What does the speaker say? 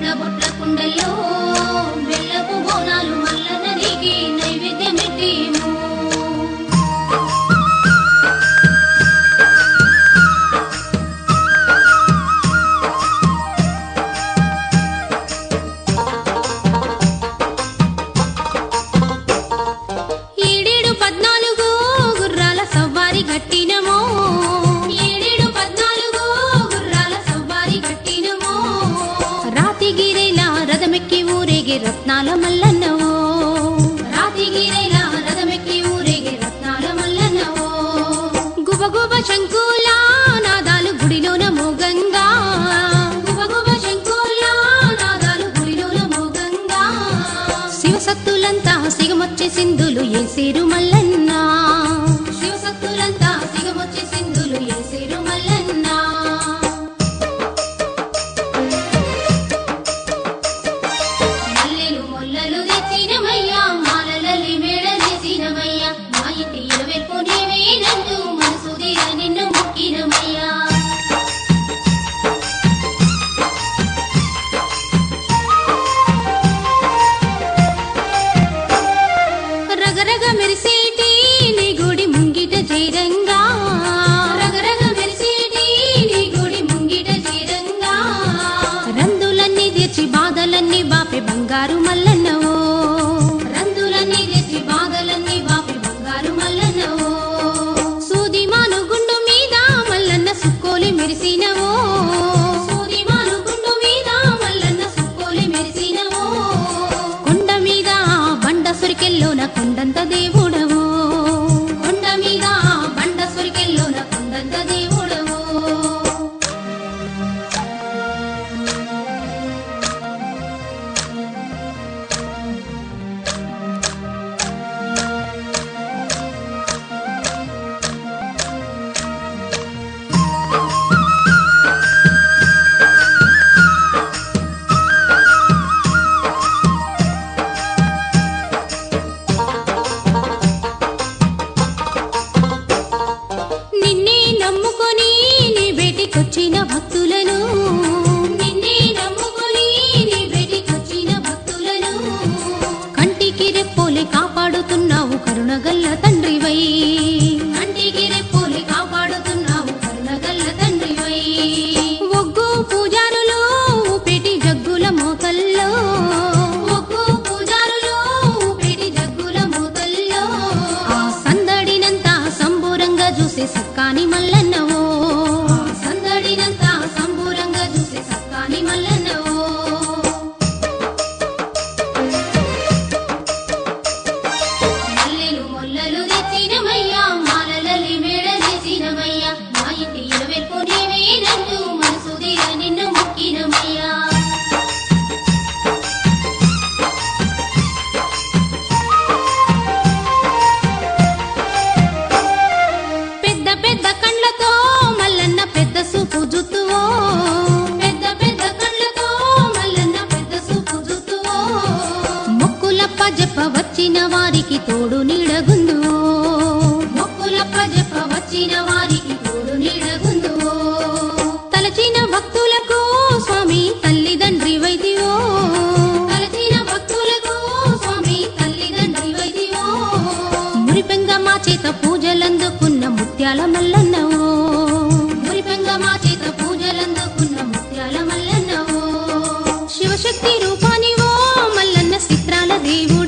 బొట్ల బొట్ల కుండల్లో ఊరేగే రత్నాల మల్లన్న చేసినమయ్యా మా ఇంటి சக்கானி மல்ல భక్తులకు స్వామి తల్లిదండ్రి వైదివో తలచిన భక్తులకు స్వామి తల్లిదండ్రి వైదివో మురిపెంగ మా చేత పూజలందుకున్న ముత్యాల మల్లన్నవో. మురిపెంగ మా చేత పూజలందుకున్న ముత్యాల మల్లన్నవో. శివశక్తి రూపానివో మల్లన్న చిత్రాల దేవు.